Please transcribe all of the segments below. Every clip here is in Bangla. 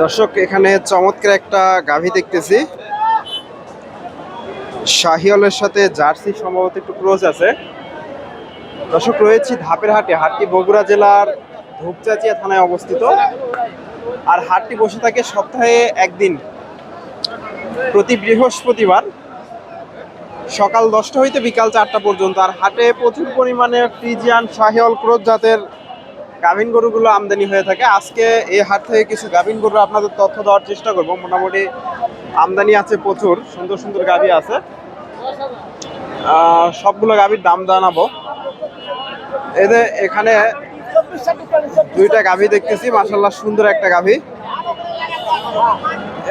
দর্শক, এখানে চমৎকার একটা গাভী দেখতেছি। শাহিওলের সাথে জার্সি সম্ভবত একটু ক্রোজ আছে। দর্শক, রয়েছি ধাপের হাটে, হাটটি বগুড়া জেলার ধূপচাচিয়া থানায় অবস্থিত। আর হাটটি বসে থাকে সপ্তাহে একদিন, প্রতি বৃহস্পতিবার। সকাল দশটা হইতে বিকাল চারটা পর্যন্ত। আর হাটে প্রচুর পরিমাণে ফ্রিজিয়ান শাহিওল ক্রোজ জাতের গাভিন গরুগুলো আমদানি হয়ে থাকে। আজকে এই হাট থেকে কিছু গাভিন গরু আপনাদের তথ্য দেওয়ার চেষ্টা করব। মোটামুটি আমদানি আছে প্রচুর, সুন্দর সুন্দর গাভি আছে। সবগুলো গাভির দাম জানাব। এদের এখানে দুইটা গাভি দেখতেছি মাসাল্লাহ সুন্দর একটা গাভি।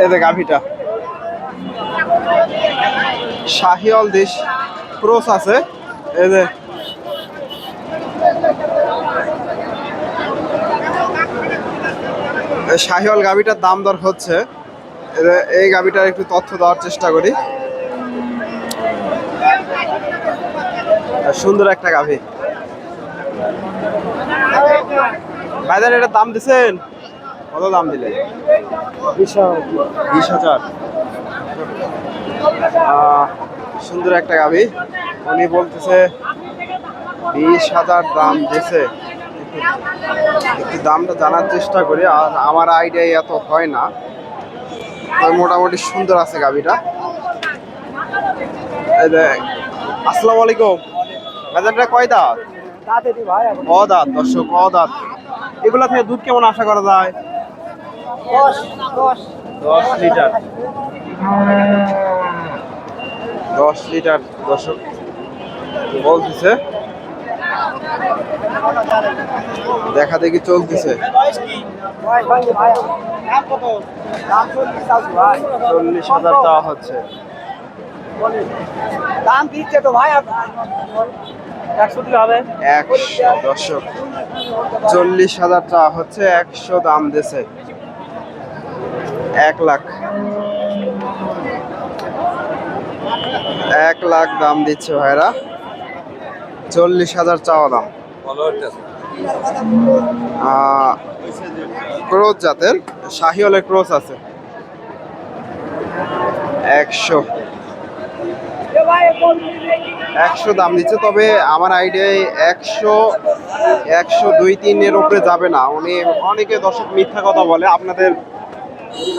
এদের গাভিটা। শাহিওল দেশ, ক্রোস আছে। এদের শাহিওয়াল গাভিটার দাম দর হচ্ছে। এই গাভিটার একটু তথ্য দেওয়ার চেষ্টা করি। সুন্দর একটা গাভি। ভাইজান এটার দাম দিছেন? কত দাম দিলে বিশ হাজার। সুন্দর একটা গাভি। উনি বলতেছে বিশ হাজার দাম দিছে। দামটা জানার চেষ্টা করি আর আমার আইডিয়া এত হয় না। তবে মোটামুটি সুন্দর আছে দেখ আসসালামু আলাইকুম। বাজারটা কয় দাঁত? ক দাঁত দর্শক ক দাঁত এগুলা থেকে দুধ কেমন আশা করা যায়? দশ লিটার। দশ লিটার দর্শক। বলতেছে দেখা দেখি চলতেছে চল্লিশ হাজার চাওয়া হচ্ছে। দাম দিচ্ছে তো ভাই। একশো দিলে হবে? একশো দর্শক। চল্লিশ হাজার টাকা হচ্ছে একশো দাম দিছে। এক লাখ। এক লাখ দাম দিচ্ছে ভাইরা। চল্লিশ হাজার চাওয়া দাম। ক্রোচ জাতের শাহিওয়ালের ক্রোচ আছে। একশো। একশো দাম দিচ্ছে তবে আমার আইডিয়ায় একশো একশো দুই তিনের উপরে যাবে না। উনি অনেকে দর্শক মিথ্যা কথা বলে আপনাদের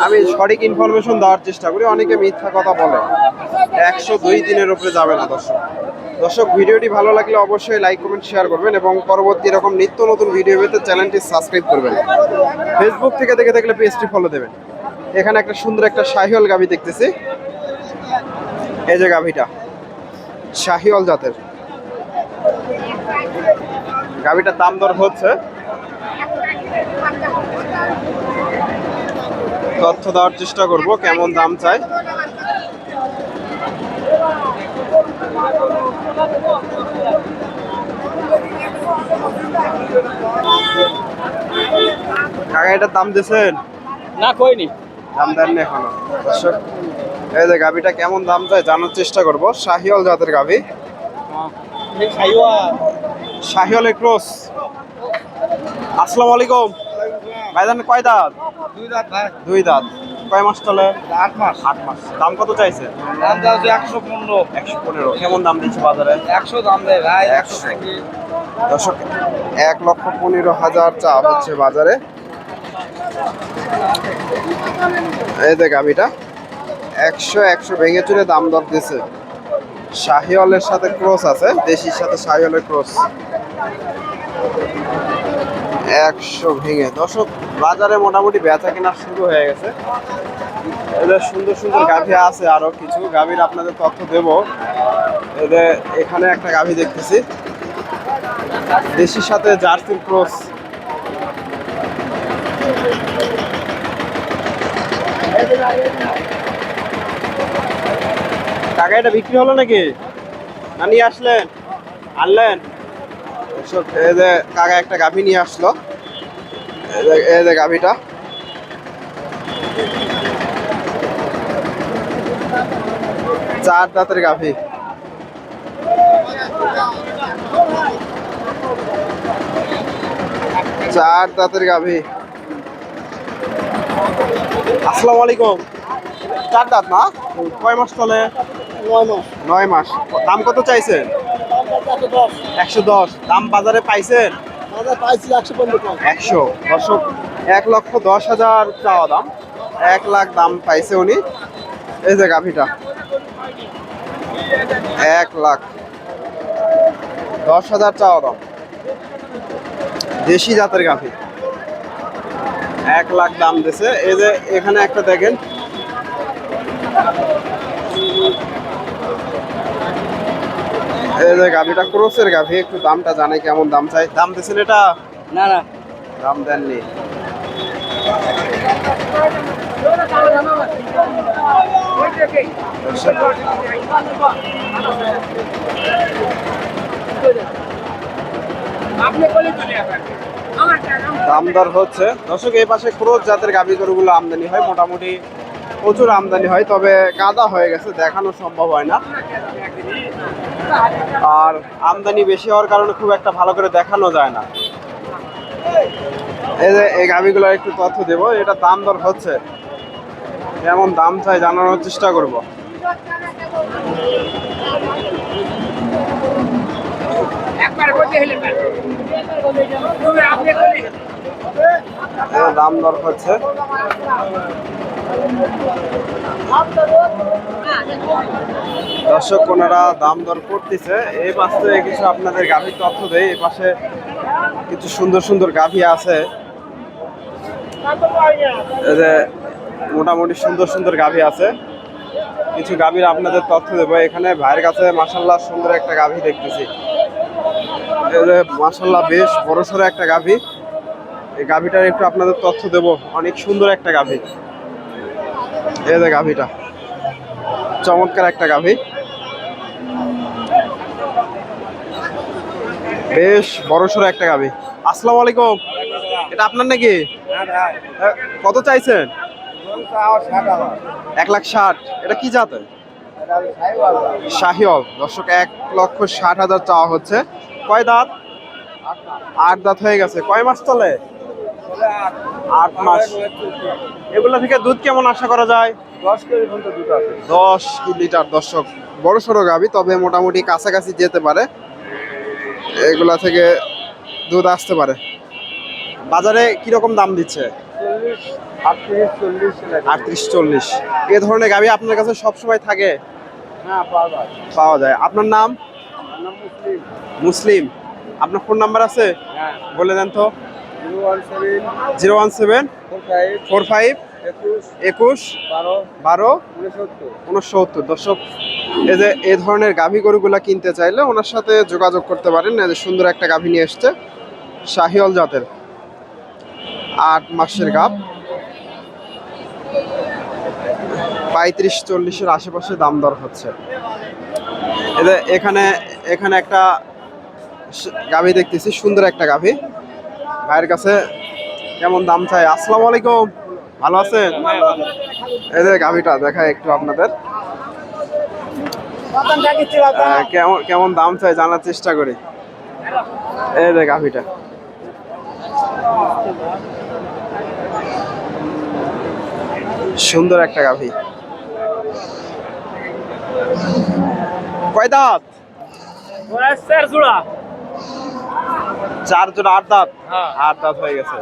আমি সঠিক ইনফরমেশন দেওয়ার চেষ্টা করি, অনেকে মিথ্যা কথা বলে। একশো দুই দিনের উপরে যাবে না দর্শক। দর্শক, ভিডিওটি ভালো লাগলে অবশ্যই লাইক কমেন্ট শেয়ার করবেন এবং পরবর্তী এরকম নিত্য নতুন ভিডিও পেতে চ্যানেলটি সাবস্ক্রাইব করবেন। ফেসবুক থেকে দেখে দেখলে পেজটি ফলো দেবেন। এখানে একটা সুন্দর একটা শাহিওয়াল গাভি দেখতেছি। এই যে গাভিটা, শাহিওয়াল জাতের। গাভিটার দাম দর হচ্ছে তথ্য দেওয়ার চেষ্টা করব কেমন দাম চাই। কাকা এটার দাম দিয়েছেন? না কইনি। দাম দেন না এখনও। দর্শক এই যে গাভিটা কেমন দাম চায় জানার চেষ্টা করব। শাহিওয়াল জাতের গাভি। শাহিওয়ালের ক্রস আসসালামু আলাইকুম। ভাইজান কয় দাঁত? দুই রাত ভাই। দুই দাঁত। কয় মাস চলে? আট মাস। আট মাস। দাম কত চাইছে? দাম যে একশো পনেরো। একশো পনেরো। কেমন দাম দিচ্ছে বাজারে? একশো দাম দেয় ভাই একশো। দর্শক এক লক্ষ পনেরো হাজার চা হচ্ছে বাজারে। এই যে গাভিটা একশো একশো ভেঙে চুরে দাম দর দিছে। শাহিওয়ালের সাথে ক্রস আছে দেশির সাথে শাহিওয়ালের ক্রস। একশো ভেঙে। দর্শক, বাজারে মোটামুটি বেচা কেনা শুরু হয়ে গেছে। এদের সুন্দর সুন্দর গাভী আছে আরও কিছু। গাভীর আপনাদের তথ্য দেব। এদের এখানে একটা গাভী দেখতেছি। দেশির সাথে জার্সির ক্রস। টাকা এটা বিক্রি হলো নাকি? না নিয়ে আসলেন? আনলেন? এই যে কাকা একটা গাভী নিয়ে আসলো। এই যে- গাভীটা। চার দাঁতের গাভী। চার দাঁতের গাভী। আসসালামু আলাইকুম। চার দাঁত না? কয় মাস চলে? নয় মাস। নয় মাস। দাম কত চাইছেন? একশো দশ। দাম বাজারে পাইছেন? একশো। দর্শক এক লক্ষ দশ হাজার চাওয়া দাম। এক লাখ দাম পাইছে উনি। এই যে গাভিটা। এক লাখ দশ হাজার চাওয়া দাম। দেশি জাতের গাভি। এক লাখ দাম দিছে। এই যে এখানে একটা দেখেন। এই যে গাভিটা ক্রোসের গাভি একটু দামটা জানে কেমন দাম চাই। দাম দিছেন এটা? না না। দাম দেননি। দাম দর হচ্ছে। দর্শক এই পাশে ক্রোজ জাতের গাভী গরুগুলো আমদানি হয়। মোটামুটি প্রচুর আমদানি হয় তবে কাদা হয়ে গেছে দেখানো সম্ভব হয় না। আর আমদানি বেশি হওয়ার কারণে খুব একটা ভালো করে দেখানো যায় না। এই যে এই গাভিগুলো একটু তথ্য দেব এটা দাম দর হচ্ছে। কেমন দাম চাই জানানোর চেষ্টা করব। দাম দর হচ্ছে। দর্শক কোনারা দাম দর করতেছে। এই পাশে কিছু আপনাদের গাভীর তথ্য দেয় এই পাশে কিছু সুন্দর সুন্দর গাভী আছে। মোটামুটি সুন্দর সুন্দর গাভী আছে। কিছু গাভীর আপনাদের তথ্য দেবো। এখানে ভাইয়ের কাছে মাসাল্লাহ সুন্দর একটা গাভী দেখতেছি। মাসাল্লাহ বেশ বড় সড়ো একটা গাভী। এই গাভীটার একটু আপনাদের তথ্য দেবো। অনেক সুন্দর একটা গাভী। এই যে গাভীটা। চমৎকার একটা গাভী। বেশ বড় সড়ো একটা গাভী। আসসালামু আলাইকুম। এটা আপনার নাকি? কত চাইছেন? এক লাখ ষাট। এটা কি জাতের? শাহিওল দর্শক এক লক্ষ ষাট হাজার চাওয়া হচ্ছে। কয় দাঁত। আট দাঁত হয়ে গেছে। কয় মাস চলে? আট মাস। এগুলা থেকে দুধ কেমন আশা করা যায়? দশ লিটার দর্শক। বড় সড়ো গাভি তবে মোটামুটি কাছাকাছি যেতে পারে। এগুলা থেকে দুধ আসতে পারে। বাজারে কীরকম দাম দিচ্ছে? আটত্রিশ চল্লিশ এ ধরনের গাভি আপনার কাছে সব সময় থাকে? হ্যাঁ পাওয়া যায়। আপনার নাম? মুসলিম। আপনার ফোন নাম্বার আছে? হ্যাঁ। বলে দেন তো। Zero one seven four five একুশ বারো উনসত্তর উনসত্তর। দর্শক এই যে এই ধরনের গাভী গরুগুলা কিনতে চাইলে ওনার সাথে যোগাযোগ করতে পারেন। যে সুন্দর একটা গাভী নিয়ে এসছে শাহিওল জাতের আট মাসের গাভ। পঁয়ত্রিশ চল্লিশের আশেপাশে দাম দর হচ্ছে। এখানে এখানে একটা গাভী দেখতেছি সুন্দর একটা গাভী। ভাইয়ের কাছে কেমন দাম চাই? আসসালামু আলাইকুম। ভালো আছেন? এই যে গাভীটা দেখায় একটু আপনাদের। কেমন দাম চাই জানার চেষ্টা করি। এই যে গাভীটা। সুন্দর একটা গাভী। কয় দাঁত? জোড়া। চার জন আট দাঁত? হ্যাঁ। আট দাঁত হয়ে গেছে।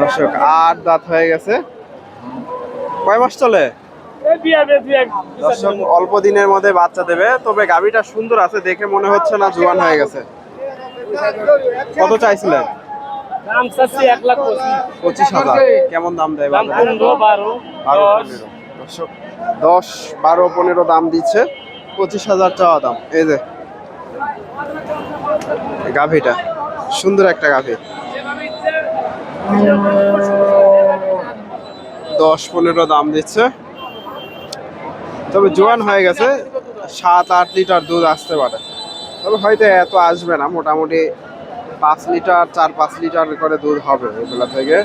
দর্শক আট দাঁত হয়ে গেছে। কয় মাস চলে? দর্শক অল্প দিনের মধ্যে বাচ্চা দেবে। তবে গাভীটা সুন্দর আছে দেখে মনে হচ্ছে না জোয়ান হয়ে গেছে। কত চাইছিলেন? দাম চাচ্ছি এক লাখ পঁচিশ। হাজার। কেমন দাম দেয়? পনেরো বারো দশ। দর্শক দশ বারো পনেরো দাম দিচ্ছে। পঁচিশ হাজার চাওয়া দাম। এই যে গাভীটা। সুন্দর একটা গাভী। দশ পনেরো দাম দিচ্ছে। তবে জোয়ান হয়ে গেছে। সাত, আট লিটার দুধ আসতে পারে। তবে হয়তো এত আসবে না। মোটামুটি পাঁচ লিটার, চার, পাঁচ লিটার করে দুধ হবে এগুলা থেকে।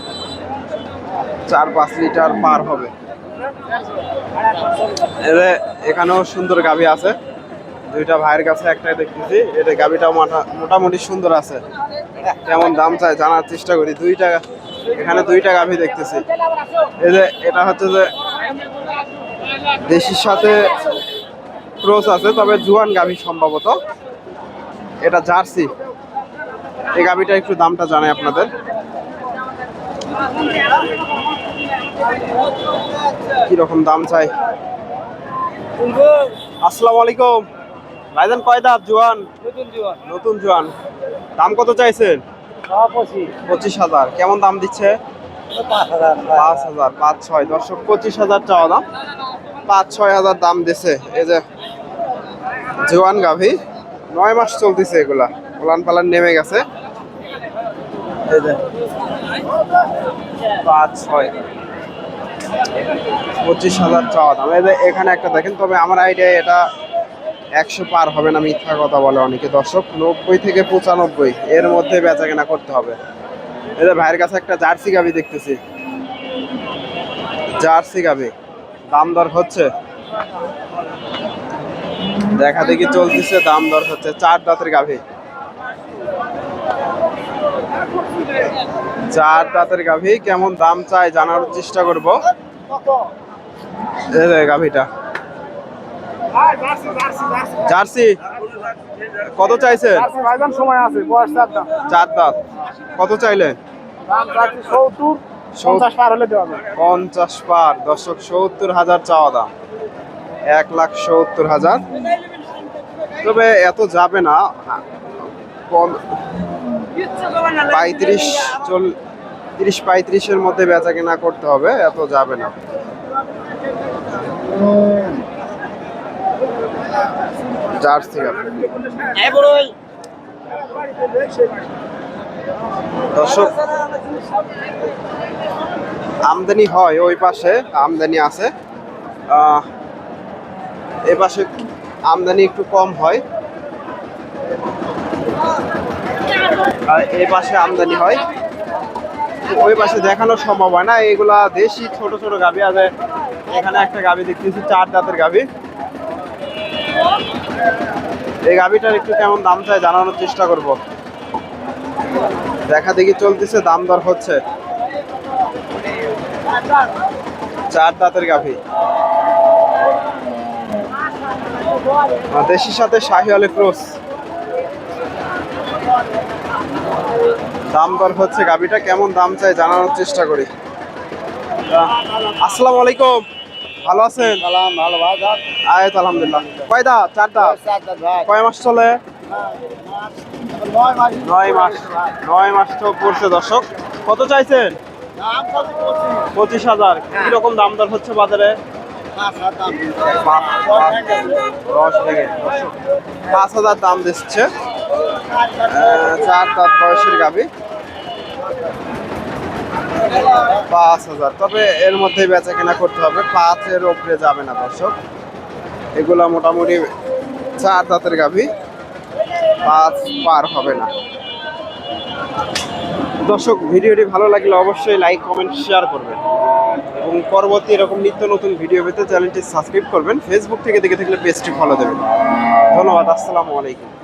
চার, পাঁচ লিটার পার হবে। এখানেও সুন্দর গাভী আছে। দুইটা ভাইয়ের কাছে একটাই দেখতেছি। এটা মাথা- মোটামুটি সুন্দর আছে। কেমন দাম চাই জানার চেষ্টা করি। দুইটা এখানে দুইটা গাভী দেখতেছি। এই যে এটা হচ্ছে যে দেশির সাথে ক্রস আছে, তবে জুয়ান গাভী সম্ভবত। এটা জার্সি। এই গাভীটা একটু দামটা জানাই আপনাদের। কি রকম দাম চাই? আসসালামু আলাইকুম। ভাইজান কয় দাঁত জুয়ান? নতুন জীবন নতুন জুয়ান। দাম কত চাইছেন? পঁচিশ। হাজার। কেমন দাম দিচ্ছে? পাঁচ হাজার পাঁচ ছয়। দর্শক পঁচিশ হাজার চাওয়া দাম। পাঁচ ছয় হাজার দাম দিছে। এই যে জোয়ান গাভী। নয় মাস চলতেছে এগুলা। পালান পালান নেমে গেছে। এই যে পাঁচ ছয়। পঁচিশ হাজার চাওয়া দাম। এই যে এখানে একটা দেখেন তবে আমার আইডিয়া এটা একশো পার হবে না, মিথ্যা কথা বলে অনেকে। দর্শক, নব্বই থেকে পঁচানব্বই, এর মধ্যে বেচা কেনা করতে হবে। যে ভাইয়ের কাছে একটা জার্সি গাভি দেখতেছি। জার্সি গাভি দাম দর হচ্ছে? দেখা দেখি চলতেছে, দাম দর হচ্ছে। চার দাঁতের গাভি। চার দাঁতের গাভি, কেমন দাম চাই জানার চেষ্টা করব। গাভিটা। জার্সি কত চাইছেন? সময় আছে বয়স চার দাঁত। কত সত্তর পঞ্চাশ পার হলে দেওয়া পঞ্চাশ পার। দশক সত্তর হাজার চাওয়া দাম। এক লাখ সত্তর হাজার। তবে এত যাবে না। পঁয়ত্রিশ চল তিরিশ পঁয়ত্রিশের মধ্যে বেচা কেনা করতে হবে। এত যাবে না। জার্সি দর্শক আমদানি হয় ওই পাশে আমদানি আছে। এ পাশে আমদানি একটু কম হয়। আর এই পাশে আমদানি হয়। ওই পাশে দেখানো সম্ভব হয় না। এগুলা দেশি ছোট ছোট গাভি আছে এখানে একটা গাভি দেখতেছি চার দাঁতের গাভি এই গাভিটার একটু কেমন দাম চাই জানানোর চেষ্টা করব। দেখা দেখি চলতেছে, দাম দর হচ্ছে। চার দাঁতের গাভি। দেশির সাথে শাহিওয়ালে ক্রস। দাম দর হচ্ছে, গাভিটা কেমন দাম চাই জানানোর চেষ্টা করি। আসসালামু আলাইকুম। ভালো আছেন? সালাম ভালো আয়াত আলহামদুলিল্লাহ। কয় দাঁত চার দাঁত কয় মাস চলে? নয় মাস। নয় মাস। তো পড়ছে দর্শক। কত চাইছেন? পঁচিশ। হাজার। কীরকম দাম দর হচ্ছে বাজারে? পাঁচ হাজার দাম। দশ ভেঙে পাঁচ হাজার দাম দিচ্ছে। চার দাঁত বয়সের গাবি পাঁচ হাজার। তবে এর মধ্যে বেচা কেনা করতে হবে। পাঁচের ওপরে যাবে না দর্শক। এগুলা মোটামুটি চার দাঁতের গাভি। পাঁচ পার হবে না। দর্শক, ভিডিওটি ভালো লাগলে অবশ্যই লাইক, কমেন্ট, শেয়ার করবেন। এবং পরবর্তী এরকম নিত্য নতুন ভিডিও পেতে চ্যানেলটি সাবস্ক্রাইব করবেন। ফেসবুক থেকে দেখে থাকলে পেজটি ফলো দেবেন। ধন্যবাদ, আসসালামু আলাইকুম।